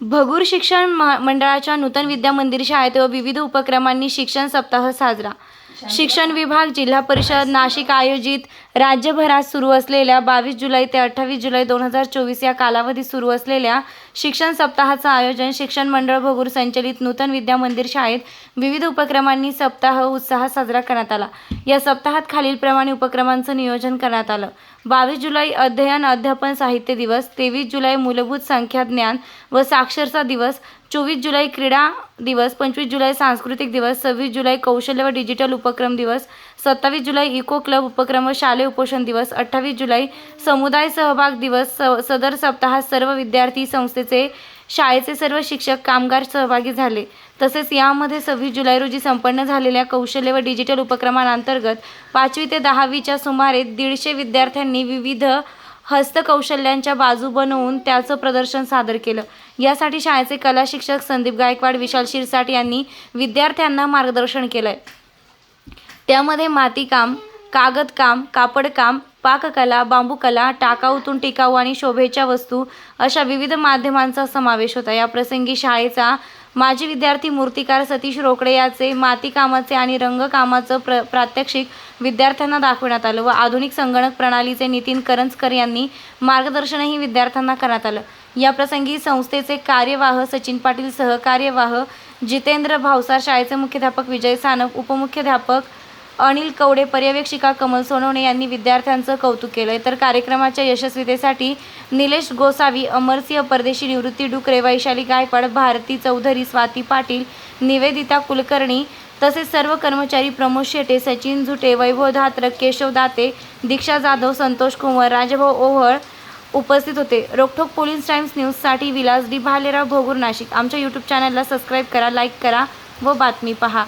भगूर शिक्षण मंडळाच्या नूतन विद्या मंदिर शाळेत व विविध उपक्रमांनी शिक्षण सप्ताह साजरा. शिक्षण विभाग जिल्हा परिषद नाशिक आयोजित राज्यभरात सुरू असलेल्या बावीस जुलै ते अठ्ठावीस जुलै दोन हजार चोवीस या कालावधीत सुरू असलेल्या शिक्षण सप्ताहाचं आयोजन शिक्षण मंडळ भगूर संचलित नूतन विद्या मंदिर शाळेत विविध उपक्रमांनी सप्ताह उत्साहात साजरा करण्यात आला. या सप्ताहात खालीलप्रमाणे उपक्रमांचं नियोजन करण्यात आलं. बावीस जुलै अध्ययन अध्यापन साहित्य दिवस तेवीस जुलै मूलभूत संख्या ज्ञान व साक्षरता दिवस चोवीस जुलै क्रीडा दिवस पंचवीस जुलै सांस्कृतिक दिवस सव्वीस जुलै कौशल्य व डिजिटल उपक्रम दिवस सत्तावीस जुलै इको क्लब उपक्रम व शालेय उपोषण दिवस अठ्ठावीस जुलै समुदाय सहभाग दिवस स सदर सप्ताहात सर्व विद्यार्थी संस्थेचे शाळेचे सर्व शिक्षक कामगार सहभागी झाले. तसेच यामध्ये सव्वीस जुलै रोजी संपन्न झालेल्या कौशल्य व डिजिटल उपक्रमांतर्गत पाचवी ते दहावीच्या सुमारे दीडशे विद्यार्थ्यांनी विविध हस्तकौशल्यांच्या बाजू बनवून त्याचं प्रदर्शन सादर केलं. यासाठी शाळेचे कला शिक्षक संदीप गायकवाड विशाल शिरसाट यांनी विद्यार्थ्यांना मार्गदर्शन केलं त्यामध्ये मातीकाम कागदकाम कापडकाम पाककला बांबूकला टाकाऊतून टिकाऊ आणि शोभेच्या वस्तू अशा विविध माध्यमांचा समावेश होता. या प्रसंगी शाळेचा माजी विद्यार्थी मूर्तिकार सतीश रोकडे याचे मातीकामाचे आणि रंगकामाचं प्र प्रात्यक्षिक विद्यार्थ्यांना दाखवण्यात आलं व आधुनिक संगणक प्रणालीचे नितीन करंजकर यांनी मार्गदर्शनही विद्यार्थ्यांना करण्यात आलं. या प्रसंगी संस्थेचे कार्यवाह सचिन पाटील सहकार्यवाह जितेंद्र भावसार शाळेचे मुख्याध्यापक विजय सानप उपमुख्याध्यापक अनिल कवडे पर्यवेक्षिका कमल सोनवणे यांनी विद्यार्थ्यांचं कौतुक केलंय. तर कार्यक्रमाच्या यशस्वीतेसाठी निलेश गोसावी अमरसिंह परदेशी निवृत्ती डुकरे वैशाली गायकवाड भारती चौधरी स्वाती पाटील निवेदिता कुलकर्णी तसेच सर्व कर्मचारी प्रमोद शेटे सचिन झुटे वैभव धात्रक केशव दाते दीक्षा जाधव संतोष कुंवर राजभाऊ ओव्हळ उपस्थित होते. रोकठोक पोलीस टाइम्स न्यूजसाठी विलास डी भालेराव भोगूर नाशिक. आमच्या यूट्यूब चॅनलला सबस्क्राईब करा लाईक करा व बातमी पहा.